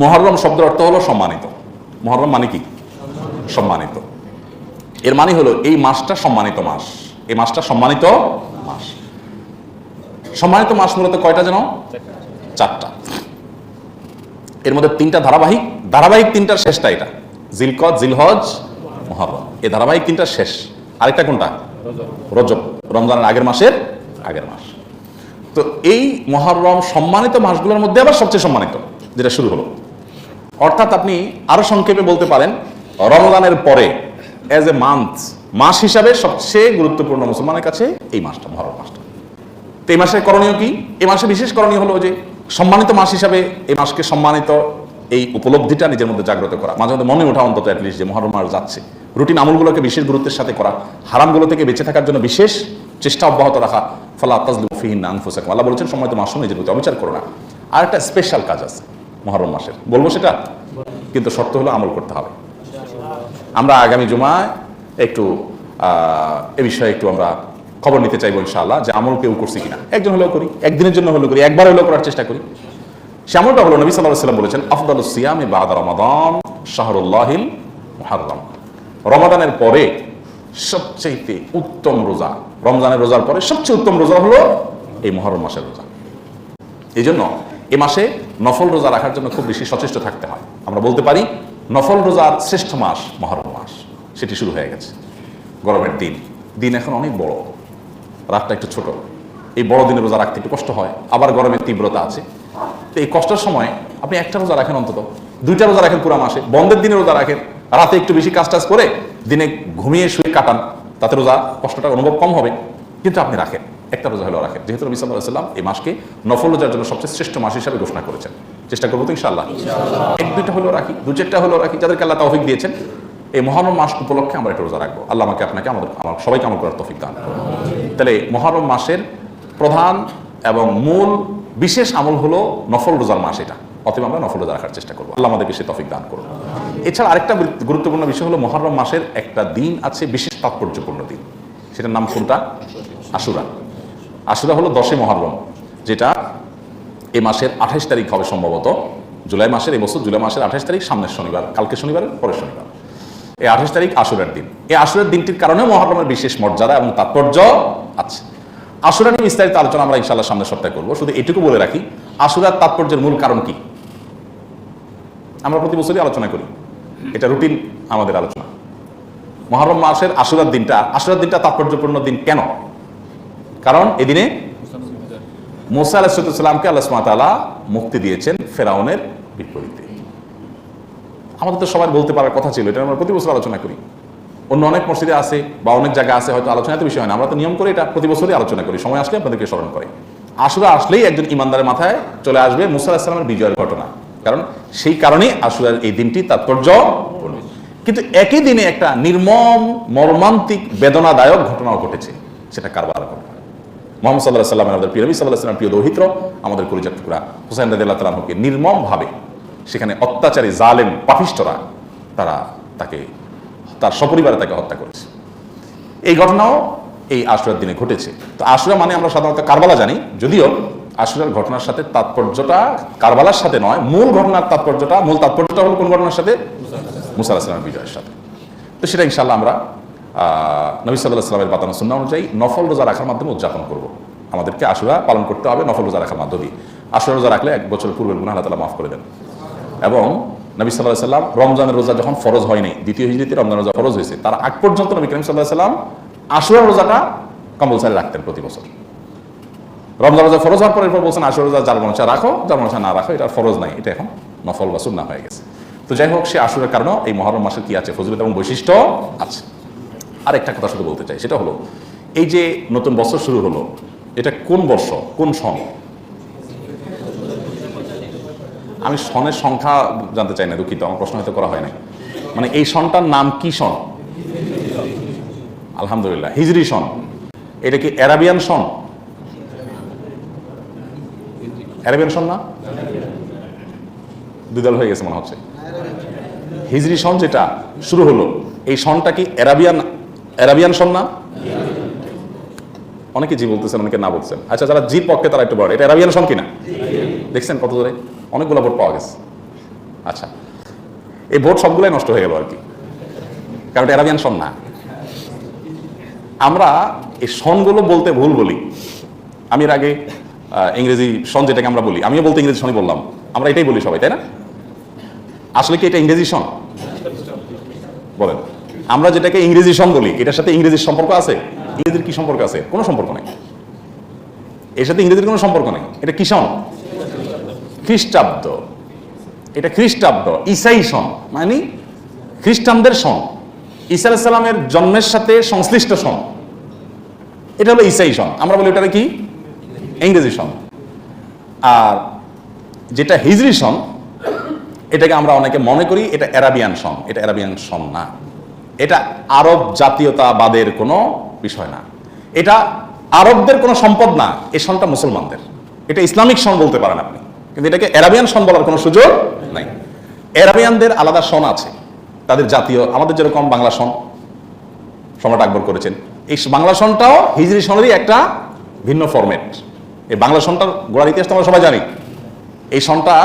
মহরম শব্দের অর্থ হলো সম্মানিত। মহরম মানে কি? সম্মানিত। এর মানে হলো এই মাসটা সম্মানিত মাস। এই মাসটা সম্মানিত মাস। সম্মানিত মাস মূলত কয়টা যেন চারটা। এর মধ্যে তিনটা ধারাবাহিক ধারাবাহিক তিনটার শেষটা এটা। জিলকদ, জিলহজ মহরম এই ধারাবাহিক তিনটার শেষ। আরেকটা কোনটা? রজব। রমজানের আগের মাসের আগের মাস। তো এই মহরম সম্মানিত মাসগুলোর মধ্যে আবার সবচেয়ে সম্মানিত, যেটা শুরু হলো। অর্থাৎ আপনি আরও সংক্ষেপে বলতে পারেন, রমজানের পরে অ্যাজ এ মান্থ মাস হিসাবে সবচেয়ে গুরুত্বপূর্ণ মুসলমানের কাছে এই মাসটা, মহরম মাসটা। তো এই মাসের করণীয় কি? এই মাসে বিশেষ করণীয় হলো যে সম্মানিত মাস হিসাবে এই মাসকে সম্মানিত এই উপলব্ধিটা নিজের মধ্যে জাগ্রত করা। মাঝে মধ্যে মনে ওঠা অন্তত অ্যাটলিস্ট যে মহরম মাস যাচ্ছে। রুটিন আমলগুলোকে বিশেষ গুরুত্বের সাথে করা, হারামগুলো থেকে বেঁচে থাকার জন্য বিশেষ চেষ্টা অব্যাহত রাখা, ফলা তাজলুফিহিন আনফুসাকুম। আল্লাহ বলেছেন, সম্মানিত মাস নিজের প্রতি অবিচার করো না। আর একটা স্পেশাল কাজ আছে। মহরম মাসের। বলব সেটা? কিন্তু শর্ত হলো আমল করতে হবে। আমরা আগামী জুমায় একটু এ বিষয়ে একটু আমরা খবর নিতে চাইব ইনশাআল্লাহ যে আমল কেউ করছি কিনা। একজন হলেও করি, একদিনের জন্য হলেও করি, একবার হলেও করার চেষ্টা করি। সে আমলটা হলো, নবী সাল্লাহ সাল্লাম বলেছেন আফদাল সিয়ামে বাদ রমাদান শাহরুল্লাহিল মুহাররম। রমাদানের পরে সবচেয়ে উত্তম রোজা, রমজানের রোজার পরে সবচেয়ে উত্তম রোজা হলো এই মহরম মাসের রোজা। এই জন্য এ মাসে নফল রোজা রাখার জন্য খুব বেশি সচেষ্ট থাকতে হয়। আমরা বলতে পারি, নফল রোজার শ্রেষ্ঠ মাস মহরম মাস। সেটি শুরু হয়ে গেছে। গরমের দিন। দিন এখন অনেক বড়। রাতটা একটু ছোট। এই বড় দিনে রোজা রাখতে একটু কষ্ট হয়। আবার গরমের তীব্রতা আছে। তো এই কষ্টের সময় আপনি একটা রোজা রাখেন অন্তত। দুইটা রোজা রাখেন পুরো মাসে। বন্ধের দিনে রোজা রাখেন। রাতে একটু বেশি কাজ টাজ করে দিনে ঘুমিয়ে শুয়ে কাটান। তাতে রোজা কষ্টটা অনুভব কম হবে। কিন্তু আপনি রাখেন। একটা রোজা হলেও রাখেন যেহেতু নবী সাল্লাহ সাল্লাম এই মাসকে নফল রোজার জন্য সবচেয়ে শ্রেষ্ঠ মাস হিসাবে ঘোষণা করেছেন। চেষ্টা করব তো ইনশাআল্লাহ। এক দুইটা হলেও রাখি দু চারটা হলেও রাখি যাদেরকে আল্লাহ তৌফিক দিয়েছেন। এই মহরম মাস উপলক্ষে আমরা একটা রোজা রাখব। আল্লাহ আমাকে আপনাকে আমাদের আমার সবাইকে আমল করার তৌফিক দান। তাহলে মহরম মাসের প্রধান এবং মূল বিশেষ আমল হলো নফল রোজার মাস এটা। অতএব আমরা নফল রোজা রাখার চেষ্টা করব। আল্লাহ আমাদের বেশি তফিক দান করুন। এছাড়া আরেকটা গুরুত্বপূর্ণ বিষয় হলো মহরম মাসের একটা দিন আছে বিশেষ তাৎপর্যপূর্ণ দিন। সেটার নাম কোনটা? আশুরা। আশুরা হলো দশে মহরম, যেটা এ মাসের আঠাশ তারিখ হবে সম্ভবত। জুলাই মাসের, এই বছর জুলাই মাসের আঠাশ তারিখ, সামনের শনিবার, কালকে শনিবার, পরের শনিবার। এই আঠাশ তারিখ আশুরের দিন। এই আশুরের দিনটির কারণে মহরমের বিশেষ মর্যাদা এবং তাৎপর্য আছে। আশুরা নিয়ে বিস্তারিত আলোচনা আমরা ইনশাল্লাহ সামনের সপ্তাহে করব। শুধু এটুকু বলে রাখি আশুরার তাৎপর্যের মূল কারণ কি? আমরা প্রতি বছরই আলোচনা করি। এটা রুটিন আমাদের আলোচনা। মহরম মাসের আশুরার দিনটা আশুরার দিনটা তাৎপর্যপূর্ণ দিন কেন? কারণ এদিনে মুসা আলাহিসামকে আল্লাহ সুমাতালা মুক্তি দিয়েছেন ফেরাউনের বিপরীতে। আমাদের তো সবাই বলতে পারার কথা ছিল এটা আমরা প্রতি বছর আলোচনা করি। অন্য অনেক মসজিদে আছে বা অনেক জায়গা আছে, হয়তো আলোচনা এত বিষয় হয় না। আমরা তো নিয়ম করে এটা প্রতি বছরই আলোচনা করি, সময় আসলে আপনাদেরকে স্মরণ করে। আশুরা আসলেই একজন ইমানদারের মাথায় চলে আসবে মুসা আলাহিসামের বিজয়ের ঘটনা। কারণ সেই কারণেই আশুরার এই দিনটি তাৎপর্য কিন্তু একই দিনে একটা নির্মম, মর্মান্তিক, বেদনাদায়ক ঘটনাও ঘটেছে, সেটা কারবার ঘটনা। মোহাম্মদ সাল্লাহ সাল্লাম আমাদের প্রিয় নবী সাল্লাহ সাল্লাম প্রিয় দৌহিত্র, আমাদের কলিজার টুকরা। হুসাইন রাদিল্লাহ তালামকে নির্মমভাবে সেখানে অত্যাচারী, জালেম, পাপিষ্টরা তারা তাকে, তার সপরিবারে তাকে হত্যা করেছে। এই ঘটনাও এই আশুরার দিনে ঘটেছে। তো আশুরা মানে আমরা সাধারণত কারবালা জানি, যদিও আশুরার ঘটনার সাথে তাৎপর্যটা কারবালার সাথে নয়, মূল ঘটনার তাৎপর্যটা, মূল তাৎপর্যটা হলো কোন ঘটনার সাথে? মুসা আলাহিসামের বিজয়ের সাথে। তো সেটা ইনশাল্লাহ আমরা নবী সাল্লাহ সাল্লামের বাতানো সুন্না অনুযায়ী নফল রোজা রাখার মাধ্যমে উদযাপন করব। আমাদেরকে আশুরা পালন করতে হবে নফল রোজা রাখার মাধ্যমে আশুরা রোজা রাখলে এক বছর পূর্বের গুণা আল্লাহ তালা মাফ করে দেন। এবং নবী সাল্লাহ সাল্লাম রমজানের রোজা যখন ফরজ হয়নি দ্বিতীয় হিজড়িতে রমজান রোজা ফরজ হয়েছে, তার আগ পর্যন্ত নবী করিম সাল্লাহ সাল্লাম আশুরা রোজাটা কম্পালসারি রাখতেন প্রতি বছর। রমজান রোজা ফরজ হওয়ার পর এরপর বলছেন আশুরা রোজা যার মনসা রাখো, যার মনসা না রাখো, এটা ফরজ নাই, এটা এখন নফল বা সুন্না হয়ে গেছে। তো যাই হোক, সে আশুরের কারণেও এই মহরম মাসের কি আছে? ফজিলত এবং বৈশিষ্ট্য আছে। আর একটা কথা শুধু বলতে চাই, সেটা হলো, এই যে নতুন বছর শুরু হলো, এটা কোন বর্ষ, কোন সন? আমি সনের সংখ্যা জানতে চাই না, দুঃখিত, আমার প্রশ্ন হয়তো করা হয় নাই। মানে এই সনটার নাম কি সন? আলহামদুলিল্লাহ, হিজরি সন। এটা কি অ্যারাবিয়ান সন? অ্যারাবিয়ান সন না? দুদল হয়ে গেছে মনে হচ্ছে। হিজরি সন যেটা শুরু হলো, এই সনটা কি অ্যারাবিয়ান অ্যারাবিয়ান না অনেকে জি বলতেছেন, অনেকে না বলছেন। আচ্ছা যারা জি পক্ষে, তারা একটু বড় এটা অ্যারাবিয়ান সন কিনা? দেখছেন কত দূরে? অনেকগুলো ভোট পাওয়া গেছে। আচ্ছা এই ভোট সবগুলোই নষ্ট হয়ে গেল আর কি। কারণ এটা অ্যারাবিয়ান না। আমরা এই সনগুলো বলতে ভুল বলি। আমি এর আগে ইংরেজি সন যেটাকে আমরা বলি, আমিও বলতে ইংরেজি সনই বললাম। আমরা এটাই বলি সবাই, তাই না? আসলে কি এটা ইংরেজি সন? বলেন। আমরা যেটাকে ইংরেজি সং বলি, এটার সাথে ইংরেজির সম্পর্ক আছে? ইংরেজির কি সম্পর্ক আছে? কোনো সম্পর্ক নেই। এর সাথে ইংরেজির কোনো সম্পর্ক নেই। এটা কি সং? খ্রিস্টাব্দ। এটা খ্রিস্টাব্দ, ইসাই সন মানে খ্রিস্টানদের সন ঈসা আলাইসাল্লামের জন্মের সাথে সংশ্লিষ্ট সং। এটা হলো ইসাই সং। আমরা বলি ওটা কি? ইংরেজি সং। আর যেটা হিজরি সং, এটাকে আমরা অনেকে মনে করি এটা অ্যারাবিয়ান সং। এটা অ্যারাবিয়ান সং না। এটা আরব জাতীয়তাবাদের কোনো বিষয় না। এটা আরবদের কোনো সম্পদ না, এ সনটা মুসলমানদের। এটা ইসলামিক সন বলতে পারেন আপনি। কিন্তু এটাকে অ্যারাবিয়ান সন বলার কোনো সুযোগ নাই। অ্যারাবিয়ানদের আলাদা সন আছে, তাদের জাতীয়, আমাদের যেরকম বাংলা সন সম্রাট আকবর করেছেন। এই বাংলা সনটাও হিজরি সনেরই একটা ভিন্ন ফরম্যাট এই বাংলা সনটার গোড়ার ইতিহাস তো আমরা সবাই জানি। এই সনটা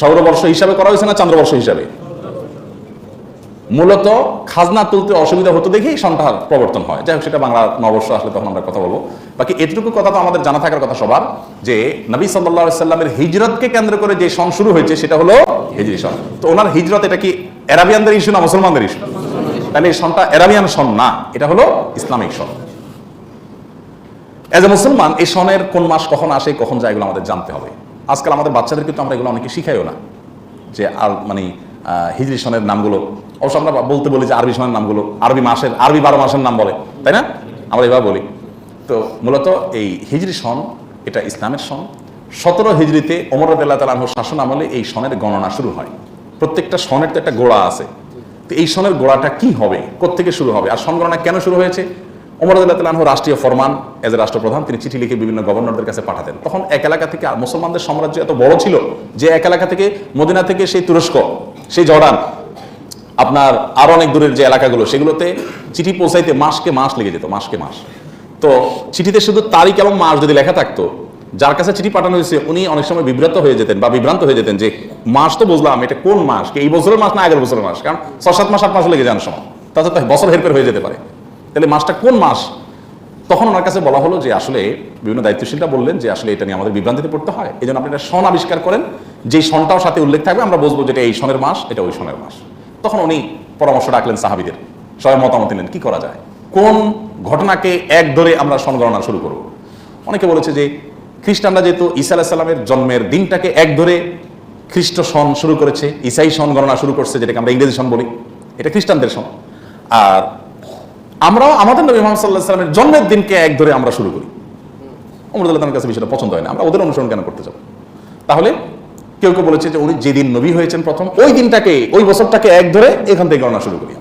সৌরবর্ষ হিসাবে করা হয়েছে না চন্দ্রবর্ষ হিসাবে? মূলত খাজনা তুলতে অসুবিধা হতো দেখেই সন্তান প্রবর্তন হয়। যাই হোক, সেটা বাংলা নববর্ষ আসলে তখন আমরা কথা বলব। বাকি এটুকু কথা তো আমাদের জানা থাকার কথা সবার, যে নবী সাল্লাহ সাল্লামের হিজরতকে কেন্দ্র করে যে সন শুরু হয়েছে, সেটা হলো হিজরি সন তো ওনার হিজরত এটা কি অ্যারাবিয়ানদের ইস্যু না মুসলমানদের ইস্যু? তাহলে এই সনটা অ্যারাবিয়ান সন না, এটা হলো ইসলামিক সন এজ এ মুসলমান, এই সনের কোন মাস কখন আসে, কখন যায়, এগুলো আমাদের জানতে হবে। আজকাল আমাদের বাচ্চাদের কিন্তু আমরা এগুলো অনেকে শিখাইও না, যে আর মানে হিজরি সনের নামগুলো অবশ্য আমরা বলতে বলি যে আরবি সনের নামগুলো, আরবি মাসের, আরবি বারো মাসের নাম বলে, তাই না? আমরা এবার বলি। তো মূলত এই হিজরি সন, এটা ইসলামের সন। সতেরো হিজড়িতে ওমর রদুল্লাহ তালাহুর শাসন আমলে এই সনের গণনা শুরু হয়। প্রত্যেকটা সনের তো একটা গোড়া আছে। তো এই সনের গোড়াটা কি হবে? কোত্থেকে শুরু হবে? আর সন গণনা কেন শুরু হয়েছে? ওমর রদুল্লাহ রাষ্ট্রীয় ফরমান এজ এ রাষ্ট্রপ্রধান, তিনি চিঠি লিখে বিভিন্ন গভর্নরদের কাছে পাঠাতেন। তখন এক এলাকা থেকে আর মুসলমানদের সাম্রাজ্য এত বড় ছিল যে এক এলাকা থেকে মদিনা থেকে সেই তুরস্ক, সেই জর্ডান আপনার আরও অনেক দূরের যে এলাকাগুলো, সেগুলোতে চিঠি পৌঁছাইতে মাসকে মাস লেগে যেত, মাসকে মাস। তো চিঠিতে শুধু তারিখ এবং মাস যদি লেখা থাকতো, যার কাছে চিঠি পাঠানো হয়েছে, উনি অনেক সময় বিব্রত হয়ে যেতেন বা বিভ্রান্ত হয়ে যেতেন যে, মাস তো বুঝলাম, এটা কোন মাস? এই বছরের মাস না আগের বছরের মাস? কারণ ছ সাত মাস, আট মাস লেগে যান সময়। তাতে তো বছর হেরফের হয়ে যেতে পারে। তাহলে মাসটা কোন মাস? তখন ওনার কাছে বলা হলো যে, আসলে বিভিন্ন দায়িত্বশীলরা বললেন যে, আসলে এটা নিয়ে আমাদের বিভ্রান্তিতে পড়তে হয়। এই জন্য আপনি একটা সন আবিষ্কার করেন। যে সনটাও সাথে উল্লেখ থাকবে, আমরা বুঝব যেটা এই সনের মাস, এটা ওই সনের মাস। তখন উনি পরামর্শ ডাকলেন সাহাবিদের। সবাই মতামত নিলেন, কি করা যায়? কোন ঘটনাকে এক ধরে আমরা সন গণনা শুরু করব? অনেকে বলেছে যে, খ্রিস্টানরা যেহেতু ঈসা আলাহিসাল্লামের জন্মের দিনটাকে এক ধরে খ্রিস্ট সন শুরু করেছে ইসাই সন গণনা শুরু করছে, যেটাকে আমরা ইংরেজি সন বলি, এটা খ্রিস্টানদের সন। আর আমরাও, আমাদের নবী মোহাম্মদ সাল্লাহ সাল্লামের জন্মের দিনকে এক ধরে আমরা শুরু করি। অমরদুল্লাহ তার কাছে বিষয়টা পছন্দ হয় না, আমরা ওদের অনুসরণ কেন করতে যাব? তাহলে কেউ কেউ বলেছে যে উনি যেদিন নবী হয়েছেন প্রথম, ওই দিনটাকে, ওই বছরটাকে এক ধরে এখান থেকে গণনা শুরু করি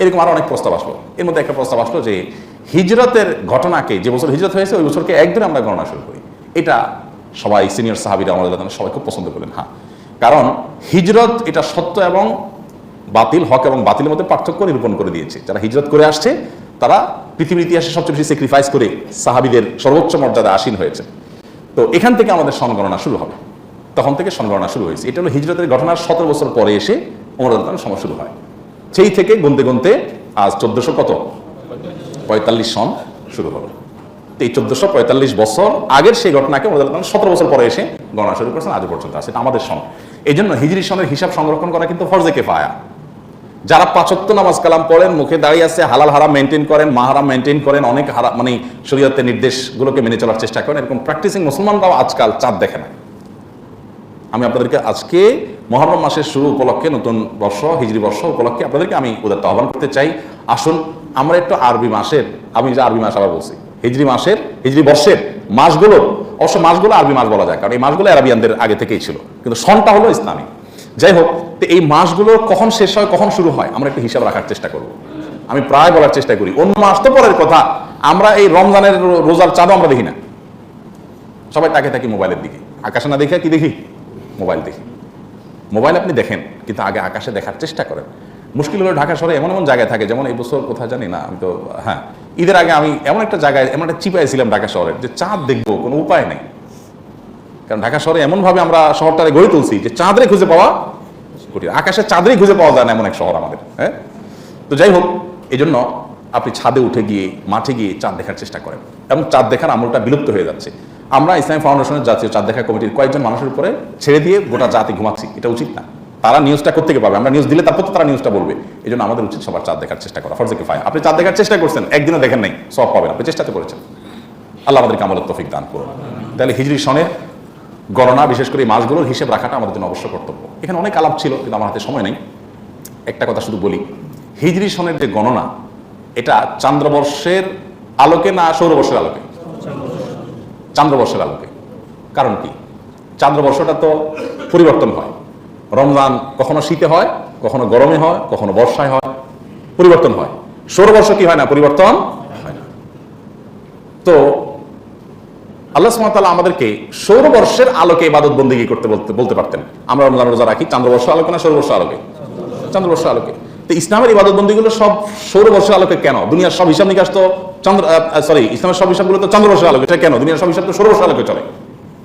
এরকম আরও অনেক প্রস্তাব আসলো। এর মধ্যে একটা প্রস্তাব আসলো যে হিজরতের ঘটনাকে, যে বছর হিজরত হয়েছে, ওই বছরকে এক ধরে আমরা গণনা শুরু করি। এটা সবাই, সিনিয়র সাহাবিরা আমাদের সবাই খুব পছন্দ করলেন হ্যাঁ। কারণ হিজরত এটা সত্য এবং বাতিল, হক এবং বাতিলের মধ্যে পার্থক্য নিরূপণ করে দিয়েছে। যারা হিজরত করে আসছে, তারা পৃথিবীর ইতিহাসে সবচেয়ে বেশি স্যাক্রিফাইস করে সাহাবিদের সর্বোচ্চ মর্যাদা আসীন হয়েছে। তো এখান থেকে আমাদের সনগণনা শুরু হবে। তখন থেকে সনগণনা শুরু হয়েছে। এটা হলো হিজরতের ঘটনার সতেরো বছর পরে এসে রাদিয়াল্লাহু সময় শুরু হয়। সেই থেকে গুনতে গুনতে আজ চোদ্দশো কত? পঁয়তাল্লিশ সন শুরু হলো। এই চোদ্দশো পঁয়তাল্লিশ বছর আগের সেই ঘটনাকে সতেরো বছর পরে এসে গণনা শুরু করেছেন আজ পর্যন্ত আছে। এটা আমাদের সন। এই জন্য হিজরি সনের হিসাব সংরক্ষণ করা কিন্তু ফরজে কেফায়া। যারা পাঁচত্ব নামাজ কালাম পড়েন, মুখে দাঁড়িয়ে আছে, হালাল হারাম মেনটেন করেন মাহারাম মেনটেন করেন, অনেক হারা মানে শরীয়তের নির্দেশগুলোকে মেনে চলার চেষ্টা করেন, এরকম প্র্যাকটিসিং মুসলমানরাও আজকাল চাঁদ দেখে না। আমি আপনাদেরকে আজকে মহরম মাসের শুরু উপলক্ষে, নতুন বর্ষ হিজরি বর্ষ উপলক্ষে আপনাদেরকে আমি উদারত আহ্বান করতে চাই। আসুন, আমরা একটু আরবি মাসের, আমি যে আরবি মাস আবার বলছি। হিজরি মাসের হিজরি বর্ষের মাসগুলো, অবশ্য মাসগুলো আরবি মাস বলা যায়, কারণ এই মাসগুলো আরবিয়ানদের আগে থেকেই ছিল। কিন্তু সনটা হলো ইসলামী। যাই হোক, তো এই মাসগুলো কখন শেষ হয়, কখন শুরু হয়, আমরা একটু হিসাব রাখার চেষ্টা করব। আমি প্রায় বলার চেষ্টা করি। অন্য মাস তো পরের কথা, আমরা এই রমজানের রোজার চাঁদও আমরা দেখি না। সবাই তাকে থাকি মোবাইলের দিকে। আকাশে না দেখে কি দেখি? মোবাইল দেখি। মোবাইল আপনি দেখেন, কিন্তু আগে আকাশে দেখার চেষ্টা করেন। মুশকিল হলো ঢাকা শহরে এমন এমন জায়গায় থাকে, যেমন এই বছর কোথায় জানি না, আমি তো হ্যাঁ। ঈদের আগে আমি এমন একটা জায়গায়, এমন একটা চিপাইছিলাম ঢাকা শহরে, যে চাঁদ দেখব, কোনো উপায় নেই। কারণ ঢাকা শহরে এমনভাবে আমরা শহরটারে গড়ে তুলছি, যে চাঁদরে খুঁজে পাওয়া কঠিন। আকাশে চাঁদেরই খুঁজে পাওয়া যায় না এমন এক শহর আমাদের হ্যাঁ? তো যাই হোক এই জন্য আপনি ছাদে উঠে গিয়ে, মাঠে গিয়ে চাঁদ দেখার চেষ্টা করেন। এবং চাঁদ দেখার আমলটা বিলুপ্ত হয়ে যাচ্ছে। আমরা ইসলামী ফাউন্ডেশনের জাতীয় চাঁদ দেখা কমিটির কয়েকজন মানুষের উপরে ছেড়ে দিয়ে গোটা জাতি ঘুমাচ্ছি। এটা উচিত না। তারা নিউজটা করতে পাবে? আমরা নিউজ দিলে তারপর তো তারা নিউজটা বলবে। এই জন্য আমাদের উচিত সবার চাঁদ দেখার চেষ্টা করা। ফরজে ফাই আপনি চাঁদ দেখার চেষ্টা করছেন, একদিনও দেখেন নাই সব পাবেন। আপনি চেষ্টা তো করেছেন। আল্লাহ আমাদেরকে আমলের তফিক দান করুন। তাহলে হিজরি সনের গণনা, বিশেষ করে এই মাসগুলোর হিসেব রাখাটা আমাদের জন্য অবশ্য কর্তব্য। এখানে অনেক আলাপ ছিল, কিন্তু আমার হাতে সময় নেই। একটা কথা শুধু বলি, হিজরি সনের যে গণনা, এটা চান্দ্রবর্ষের আলোকে না সৌরবর্ষের আলোকে? চান্দ্রবর্ষের আলোকে। কারণ কি? চান্দ্রবর্ষটা তো পরিবর্তন হয়। রমজান কখনো শীতে হয়, কখনো গরমে হয়, কখনো বর্ষায় হয়, পরিবর্তন হয়। সৌরবর্ষ কি হয় না? পরিবর্তন হয় না। তো আল্লাহ সুমাতাল্লাহ আমাদেরকে সৌরবর্ষের আলোকে ইবাদত বন্দিগি করতে বলতে বলতে পারতেন। আমরা রমজান রোজা রাখি, চান্দ্রবর্ষ আলোকে না সৌরবর্ষ আলোকে? চন্দ্রবর্ষ আলোকে। তো ইসলামের ইবাদত বন্দীগুলো সব সৌরবর্ষের আলোকে কেন? দুনিয়ার সব হিসাব নিকাশ তো চন্দ্র সরি ইসলামের সব হিসাবগুলো তো চন্দ্রবর্ষের আলোকে এটা কেন? দুনিয়ার সব হিসাব তো সৌরবর্ষ আলোকে চলে।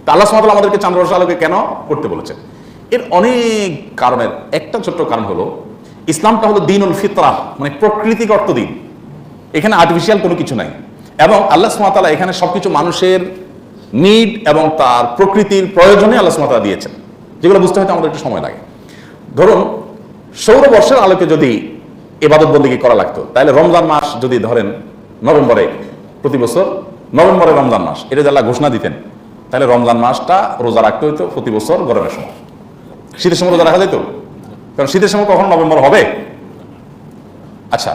তা আল্লাহ সুমাতাল্লাহ আমাদেরকে চন্দ্রবর্ষ আলোকে কেন করতে বলেছেন? এর অনেক কারণের, একটা ছোট্ট কারণ হলো, ইসলামটা হলো দিনুল ফিতরা মানে প্রকৃতিগত দিন। এখানে আর্টিফিশিয়াল কোনো কিছু নাই। এবং আল্লাহ সুমাতালা এখানে সবকিছু মানুষের নিড এবং তার প্রকৃতির প্রয়োজনে আল্লাহ সুমাতালা দিয়েছেন। যেগুলো বুঝতে হয়তো আমাদের একটু সময় লাগে। ধরুন সৌরবর্ষের আলোকে যদি এবাদত বন্দিকে করা লাগতো, তাহলে রমজান মাস যদি ধরেন নভেম্বরে প্রতি বছর, নভেম্বরে রমজান মাস, এটা আল্লাহ ঘোষণা দিতেন, তাহলে রমজান মাসটা রোজা রাখতে হইতো প্রতি বছর গরমের সময়। শীতের সময় রোজা রাখা যেত? কারণ শীতের সময় কখন নভেম্বর হবে? আচ্ছা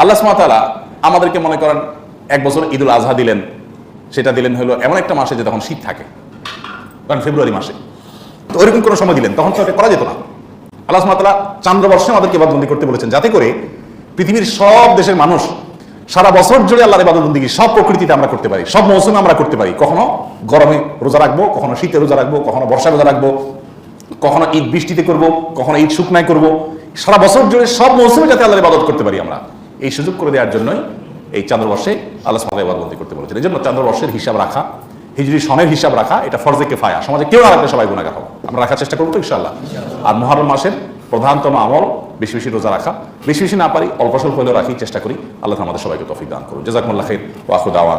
আল্লাহ সুমাতালা আমাদেরকে মনে করেন, এক বছর ঈদুল আজহা দিলেন, সেটা দিলেন হলো এমন একটা মাসে যে তখন শীত থাকে, কারণ ফেব্রুয়ারি মাসে। তো ওইরকম কোনো সময় দিলেন, তখন তো করা যেত না। আল্লাহ সুমাতালা চান্দ্রবর্ষে আমাদেরকে ইবাদবন্দি করতে বলেছেন। যাতে করে পৃথিবীর সব দেশের মানুষ সারা বছর জুড়ে আল্লাহর ইবাদতবন্দি সব প্রকৃতিতে আমরা করতে পারি, সব মৌসুমে আমরা করতে পারি। কখনো গরমে রোজা রাখব, কখনো শীতে রোজা রাখব, কখনো বর্ষা রোজা রাখব, কখনো ঈদ বৃষ্টিতে করব, কখনো ঈদ শুকনায় করব। সারা বছর জুড়ে সব মৌসুমে যাতে আল্লাহর ইবাদত করতে পারি আমরা। এই সুযোগ করে দেওয়ার জন্যই এই চান্দ্রবর্ষে আল্লাহ ইবাদবন্দি করতে বলেছেন। এই জন্য চান্দ্রবর্ষের হিসাব রাখা হিজরি সনের হিসাব রাখা, এটা ফরজে কেফায়া। সমাজে কেউ না রাখলে সবাই গুণাগার হবে। আমরা রাখার চেষ্টা করব তো ইনশাল্লাহ আর মহরম মাসের প্রধানতম আমল, বেশি বেশি রোজা রাখা। বেশি বেশি না পারি, অল্প স্বল্প হলেও রাখি, চেষ্টা করি। আল্লাহ আমাদের সবাইকে তফিক দান করুন জেজাকমুল্লাহ খের ওয়াকুদ আওয়ান